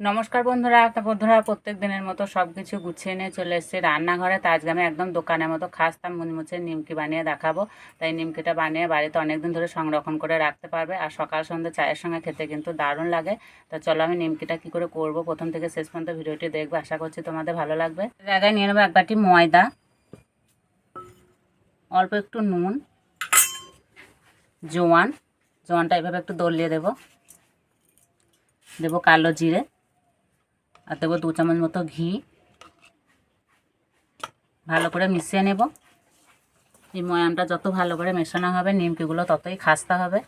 নমস্কার বন্ধুরা বন্ধুরা, প্রত্যেক দিনের মতো সব কিছু গুছিয়ে নিয়ে চলে এসেছি রান্নাঘরে। তো আজকে আমি একদম দোকানের মতো খাস্তাম মুচমুচে নিমকি বানিয়ে দেখাবো। তাই নিমকিটা বানিয়ে বাড়িতে অনেকদিন ধরে সংরক্ষণ করে রাখতে পারবে। আর সকাল সন্ধ্যে চায়ের সঙ্গে খেতে কিন্তু দারুণ লাগে। তা চলো আমি নিমকিটা কি করে করব, প্রথম থেকে শেষ পর্যন্ত ভিডিওটি দেখব। আশা করছি তোমাদের ভালো লাগবে। জায়গায় নিয়ে নেব এক বাটি ময়দা, অল্প একটু নুন, জোয়ান। জোয়ানটা এভাবে একটু দলিয়ে দেবো। দেবো কালো জিরে। আর দেবো দু চামচ মতো ঘি। ভালো করে মিশিয়ে নেব। এই ময়ামটা যত ভালো করে মেশানো হবে, নিমকিগুলো ততই খাস্তা হবে।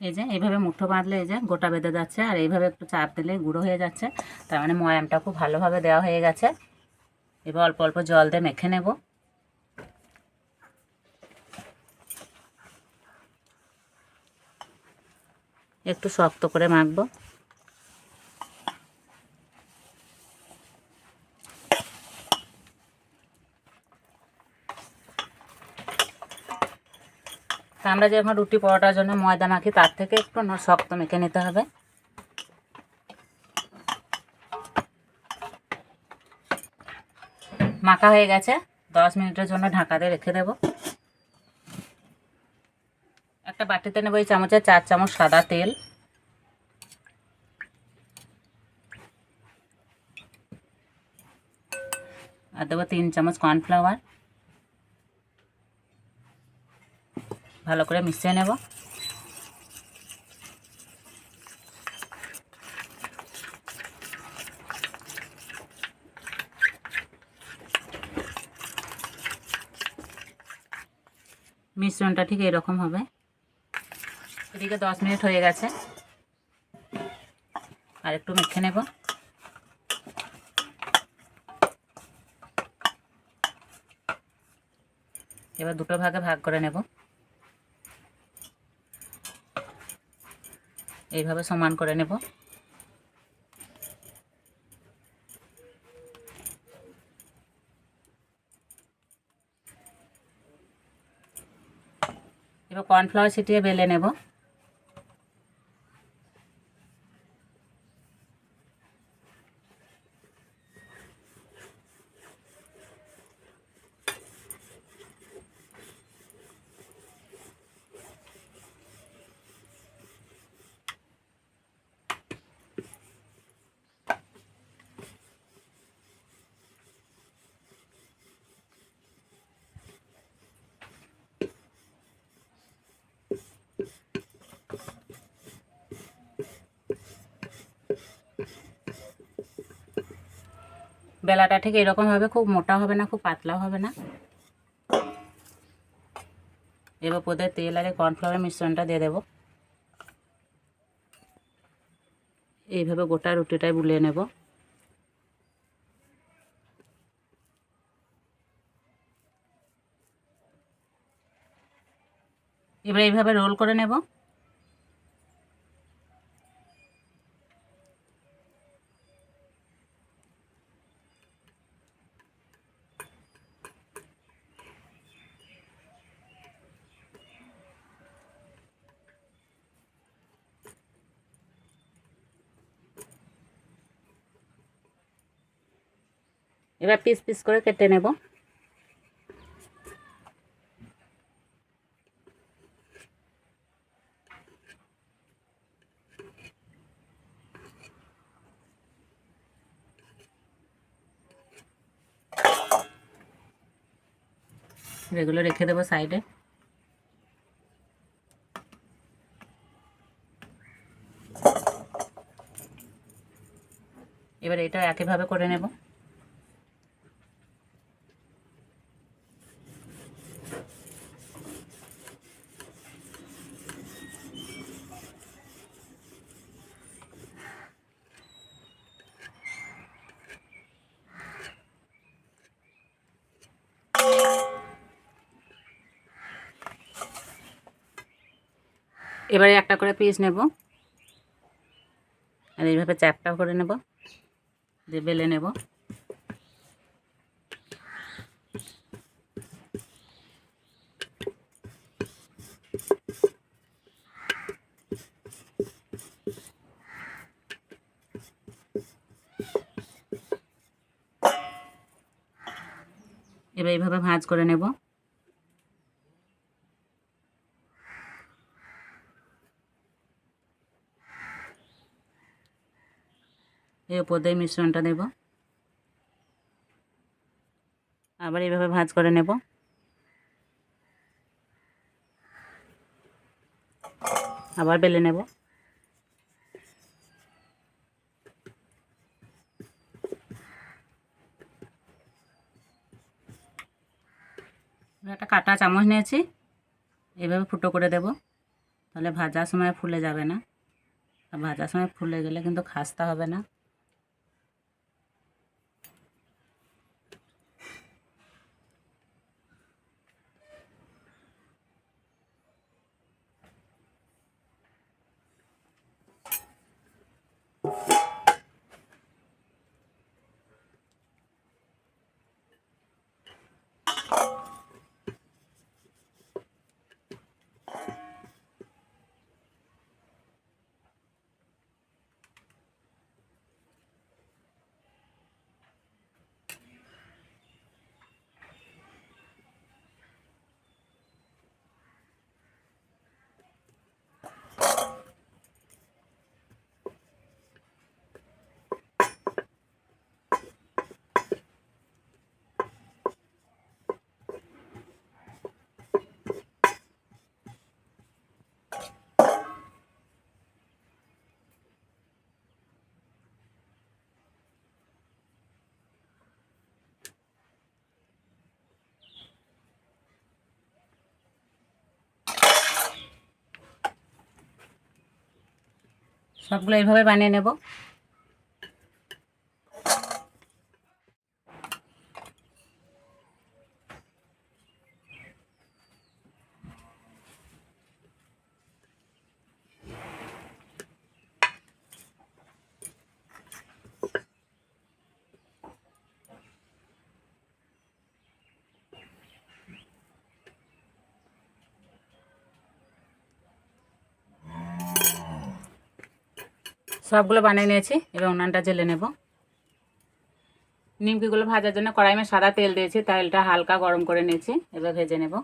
এই যে, এইভাবে মুঠো বাঁধলে এই যে গোটা বেঁধে যাচ্ছে, আর এইভাবে একটু চাপ দিলে গুঁড়ো হয়ে যাচ্ছে। তার মানে ময়ামটা খুব ভালোভাবে দেওয়া হয়ে গেছে। এবার অল্প অল্প জল দিয়ে মেখে নেব। একটু শক্ত করে মাখবো। আমরা যখন রুটি পরোটার জন্য ময়দা মাখি, তার থেকে একটু শক্ত মেখে নিতে হবে। মাখা হয়ে গেছে। দশ মিনিটের জন্য ঢাকা দিয়ে রেখে দেবো। একটা বাটিতে নেব, এই চামচের চার চামচ সাদা তেল। আর দেবো তিন চামচ কর্নফ্লাওয়ার। ভালো করে মিশিয়ে নেব। মিশ্রণটা ঠিক এরকম হবে। এদিকে দশ মিনিট হয়ে গেছে। আর একটু মেখে নেব। এবার দুটো ভাগে ভাগ করে নেব। এইভাবে সমান করে নেব। এবার কর্নফ্লাওয়ার ছিটিয়ে বেলে নেব। বেলাটা ঠিক এরকম হবে, খুব মোটা হবে না, খুব পাতলা হবে না। এবার পদে তেল আর কর্নফ্লাওয়ার মিশ্রণটা দিয়ে দেবো। এইভাবে গোটা রুটিটাই বুলিয়ে নেব। এবার এইভাবে রোল করে নেব। এবার পিস পিস করে কেটে নেব। এগুলো রেখে দেবো সাইডে। এবার এটা একইভাবে করে নেব। এবারে একটা করে পিস নেব। আর এইভাবে চ্যাপটাও করে নেব। দিয়ে বেলে নেব। এবার এইভাবে ভাঁজ করে নেব। এর উপর দিয়ে মিশ্রণটা দেব। আবার এইভাবে ভাঁজ করে নেব। আবার বেলে নেব। একটা কাটা চামচ নিয়েছি। এইভাবে ফুটো করে দেব। তাহলে ভাজার সময় ফুলে যাবে না। ভাজার সময় ফুলে গেলে কিন্তু খাস্তা হবে না। সবগুলো এইভাবে বানিয়ে নেব। সবগুলো বানিয়ে নিয়েছি, এবার উনানটা জেলে নেব। নিমকিগুলো ভাজার জন্য কড়াইমে সাদা তেল দিয়েছি, তেলটা হালকা গরম করে নিয়েছি, এবার ভেজে নেব।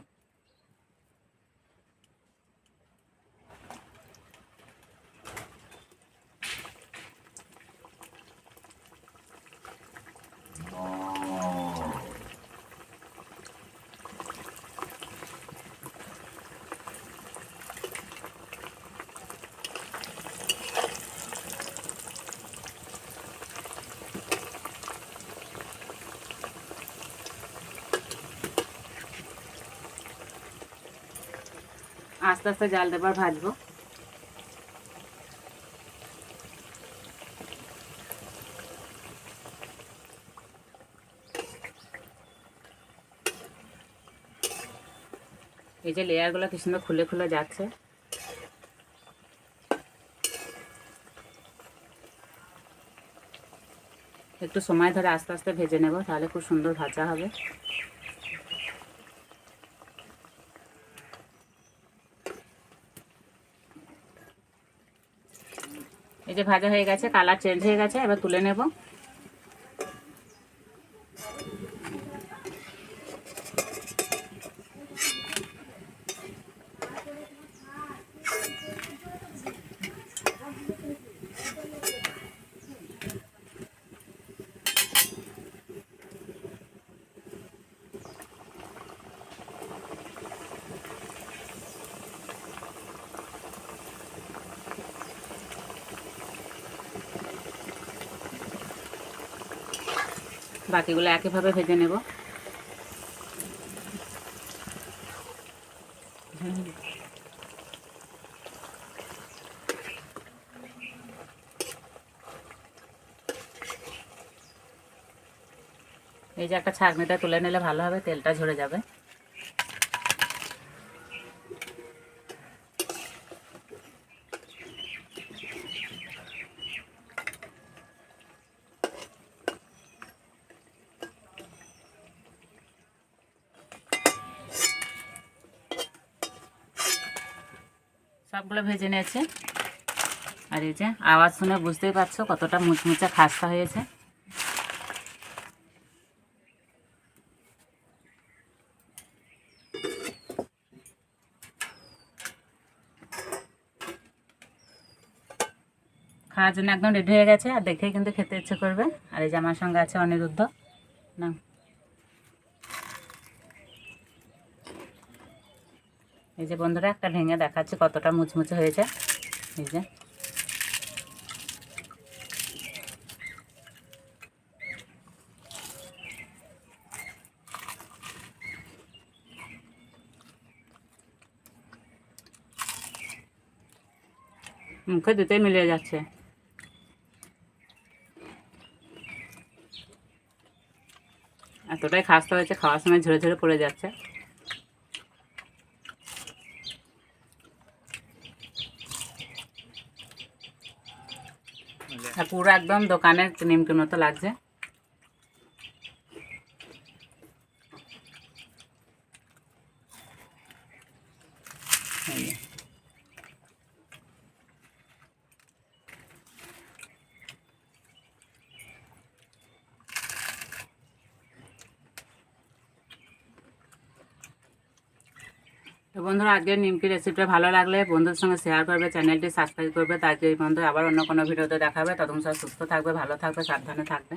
আস্তে আস্তে জাল দেবার ভাজবো। এই যে লেয়ারগুলো কি সুন্দর খুলে খুলে যাচ্ছে। একটু সময় ধরে আস্তে আস্তে ভেজে নেব, তাহলে খুব সুন্দর ভাজা হবে। এই যে ভাজা হয়ে গেছে কালার চেঞ্জ হয়ে গেছে এবার তুলে নেব। বাকিগুলো একইভাবে ভেজে নেব। এই যে একটা ছাঁকনিটা তুলে নিলে ভালো হবে, তেলটা ঝরে যাবে। সবগুলো ভেজে নিয়েছে। আর এই যে আওয়াজ শুনে বুঝতেই পারছ কতটা মুচমুচে খাস্তা হয়েছে। খাওয়ার জন্য একদম রেডি হয়ে গেছে, আর দেখেই কিন্তু খেতে ইচ্ছে করবে। আর এই যে আমার সঙ্গে আছে অনিরুদ্ধ। না এই যে বন্ধুরা, একটা ভেঙে দেখাচ্ছে কতটা মুচমুচে হয়েছে। এই যে। মুখে দিতেই মিলিয়ে যাচ্ছে। এতটাই খাস্তা হয়েছে, খাওয়ার সময় ঝরে ঝরে পড়ে যাচ্ছে। পুরো একদম দোকানের নিমকির মতো লাগছে। তো বন্ধুরা আজকের নিমকি রেসিপিটা ভালো লাগলে বন্ধুদের সঙ্গে শেয়ার করবে, চ্যানেলটি সাবস্ক্রাইব করবে তাকে বন্ধু আবার অন্য কোনো ভিডিওতে দেখাবে। তখন সব সুস্থ থাকবে, ভালো থাকবে, সাবধানে থাকবে।